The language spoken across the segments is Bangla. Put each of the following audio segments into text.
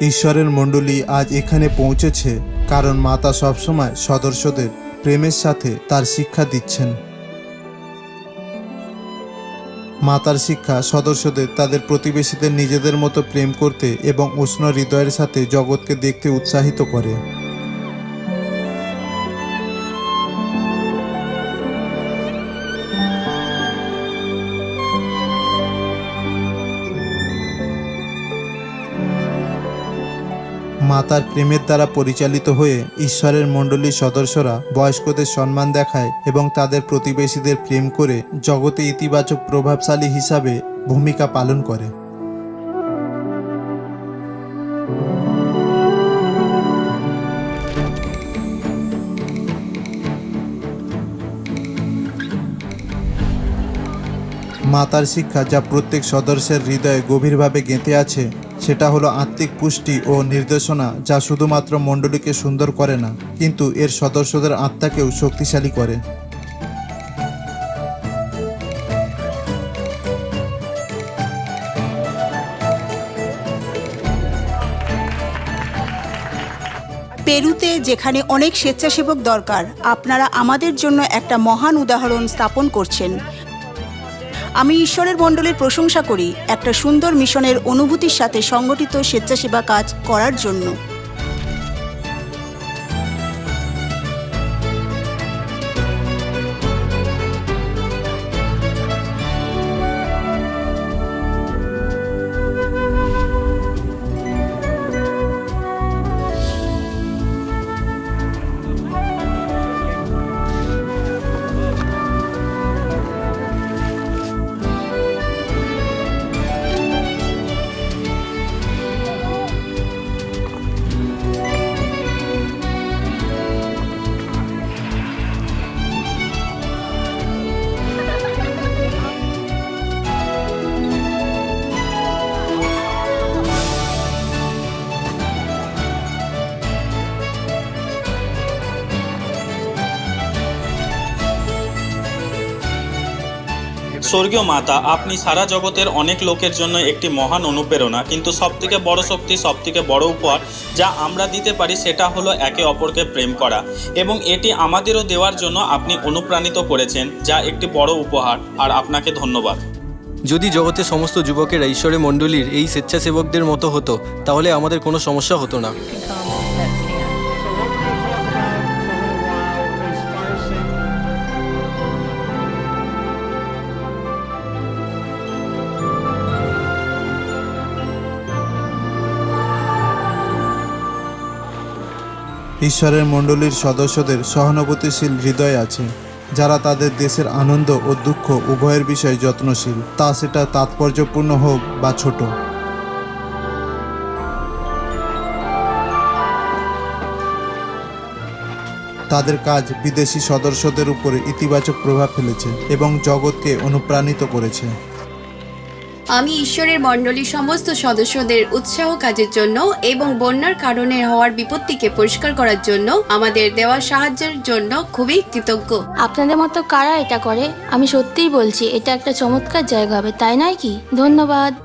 ঈশ্বরের মণ্ডলী আজ এখানে পৌঁছেছে, কারণ মাতা সবসময় সদস্যদের প্রেমের সাথে তার শিক্ষা দিচ্ছেন। মাতার শিক্ষা সদস্যদের, তাদের প্রতিবেশীদের নিজেদের মতো প্রেম করতে এবং উষ্ণ হৃদয়ের সাথে জগৎকে দেখতে উৎসাহিত করে। মাতার প্রেমের দ্বারা পরিচালিত হয়ে ঈশ্বরের মণ্ডলীর সদস্যরা বয়স্কদের সম্মান দেখায় এবং তাদের প্রতিবেশীদের প্রেম করে জগতে ইতিবাচক প্রভাবশালী হিসাবে ভূমিকা পালন করে। মাতার শিক্ষা যা প্রত্যেক সদস্যের হৃদয়ে গভীরভাবে গেঁথে আছে সেটা হলো আত্মিক পুষ্টি ও নির্দেশনা, যা শুধুমাত্র মণ্ডলীকে সুন্দর করে না, কিন্তু এর সদস্যদের আত্মাকেও শক্তিশালী করে। পেরুতে যেখানে অনেক স্বেচ্ছাসেবক দরকার, আপনারা আমাদের জন্য একটা মহান উদাহরণ স্থাপন করছেন। আমি ঈশ্বরের মণ্ডলের প্রশংসা করি একটা সুন্দর মিশনের অনুভূতির সাথে সংগঠিত স্বেচ্ছাসেবা কাজ করার জন্য। স্বর্গীয় মাতা, আপনি সারা জগতের অনেক লোকের জন্য একটি মহান অনুপ্রেরণা, কিন্তু সবথেকে বড় শক্তি, সবথেকে বড় উপহার যা আমরা দিতে পারি সেটা হলো একে অপরকে প্রেম করা এবং এটি আমাদেরও দেওয়ার জন্য আপনি অনুপ্রাণিত করেছেন, যা একটি বড় উপহার, আর আপনাকে ধন্যবাদ। যদি জগতের সমস্ত যুবকেরা ঈশ্বরের মণ্ডলীর এই স্বেচ্ছাসেবকদের মতো হতো, তাহলে আমাদের কোনো সমস্যা হতো না। ঈশ্বরের মণ্ডলীর সদস্যদের সহানুভূতিশীল হৃদয় আছে, যারা তাদের দেশের আনন্দ ও দুঃখ উভয়ের বিষয়ে যত্নশীল। তা সেটা তাৎপর্যপূর্ণ হোক বা ছোট। তাদের কাজ বিদেশি সদস্যদের উপরে ইতিবাচক প্রভাব ফেলেছে এবং জগৎকে অনুপ্রাণিত করেছে। আমি ঈশ্বরের মণ্ডলী সমস্ত সদস্যদের উৎসাহ কাজের জন্য এবং বন্যার কারণে হওয়ার বিপত্তিকে পরিষ্কার করার জন্য আমাদের দেওয়া সাহায্যের জন্য খুবই কৃতজ্ঞ। আপনাদের মতো কারা এটা করে? আমি সত্যিই বলছি, এটা একটা চমৎকার জায়গা হবে, তাই নয় কি? ধন্যবাদ।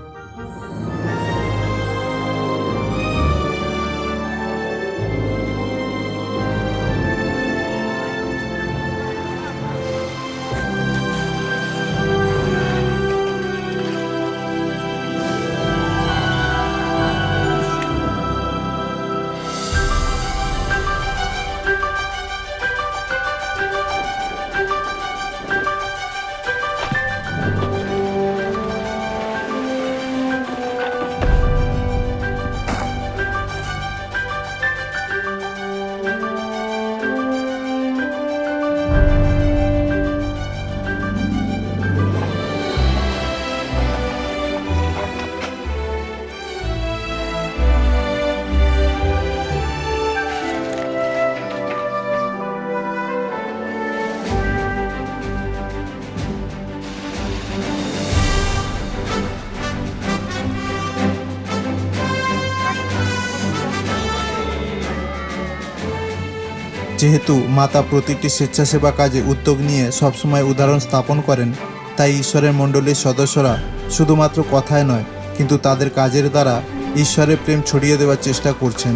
যেহেতু মাতা প্রতিটি স্বেচ্ছাসেবা কাজে উদ্যোগ নিয়ে সবসময় উদাহরণ স্থাপন করেন, তাই ঈশ্বরের মণ্ডলীর সদস্যরা শুধুমাত্র কথায় নয়, কিন্তু তাদের কাজের দ্বারা ঈশ্বরের প্রেম ছড়িয়ে দেওয়ার চেষ্টা করছেন।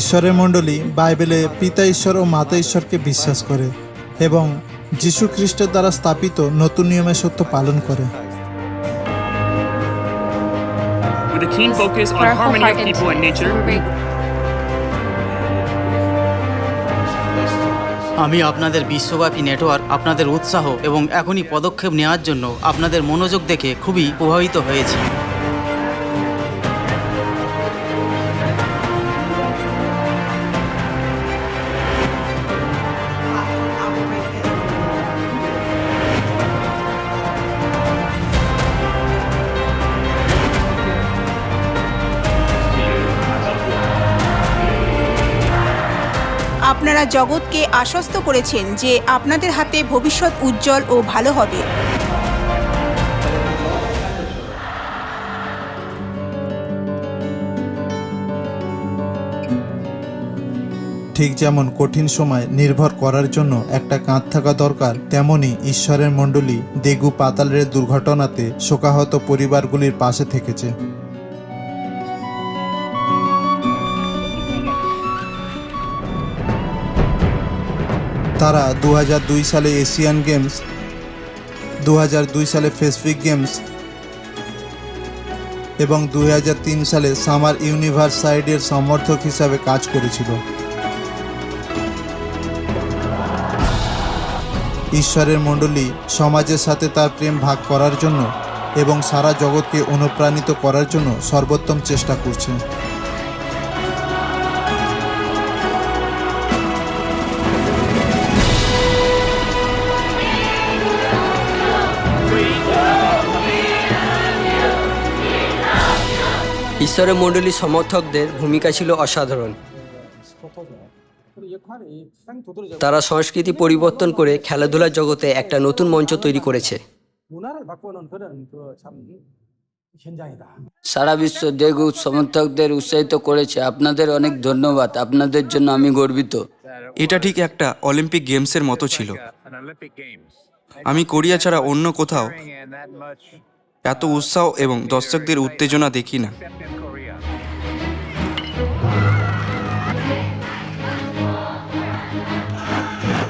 ঈশ্বরের মণ্ডলী বাইবেলে পিতা ঈশ্বর ও মাতা ঈশ্বরকে বিশ্বাস করে এবং যীশু খ্রিস্টের দ্বারা স্থাপিত নতুন নিয়মের সত্য পালন করে। With a keen focus on harmony of people and nature. আমি আপনাদের বিশ্বব্যাপী নেটওয়ার্ক আপনাদের উৎসাহ এবং এখনই পদক্ষেপ নেওয়ার জন্য আপনাদের মনোযোগ দেখে খুবই প্রভাবিত হয়েছি। আপনারা জগৎকে আশ্বস্ত করেছেন যে আপনাদের হাতে ভবিষ্যৎ উজ্জ্বল ও ভালো হবে। ঠিক যেমন কঠিন সময় নির্ভর করার জন্য একটা কাঁধ থাকা দরকার, তেমনি ঈশ্বরের মণ্ডলী, দেগু পাতালের দুর্ঘটনাতে শোকাহত পরিবারগুলির পাশে থেকেছে। তারা দু হাজার দুই সালে এশিয়ান গেমস দু হাজার দুই সালে প্যাসিফিক গেমস এবং দু হাজার তিন সালে সামার ইউনিভার্সাইডের সমর্থক হিসাবে কাজ করেছিল। ঈশ্বরের মণ্ডলী সমাজের সাথে তার প্রেম ভাগ করার জন্য এবং সারা জগৎকে অনুপ্রাণিত করার জন্য সর্বোত্তম চেষ্টা করছেন। ঈশ্বরের মণ্ডলী সমর্থকদের ভূমিকা ছিল অসাধারণ। তারা সংস্কৃতি পরিবর্তন করে খেলাধুলার জগতে একটা নতুন মঞ্চ তৈরি করেছে। সারা বিশ্ব দেগু সমর্থকদের উৎসাহিত করেছে। আপনাদের অনেক ধন্যবাদ। আপনাদের জন্য আমি গর্বিত। এটা ঠিক একটা অলিম্পিক গেমসের মতো ছিল। আমি কোরিয়া ছাড়া অন্য কোথাও এত উৎসাহ এবং দর্শকদের উত্তেজনা দেখি না।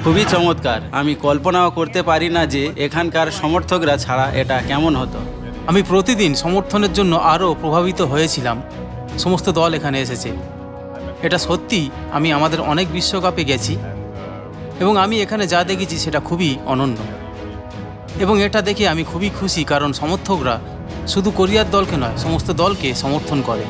খুবই চমৎকার। আমি কল্পনাও করতে পারি না যে এখানকার সমর্থকরা ছাড়া এটা কেমন হতো। আমি প্রতিদিন সমর্থনের জন্য আরও প্রভাবিত হয়েছিলাম। সমস্ত দল এখানে এসেছে। এটা সত্যি আমি আমাদের অনেক বিশ্বকাপে গেছি এবং আমি এখানে যা দেখেছি সেটা খুবই অনন্য। এবং এটা দেখে আমি খুবই খুশি, কারণ সমর্থকরা শুধু কোরিয়ার দলকে নয়, সমস্ত দলকে সমর্থন করে।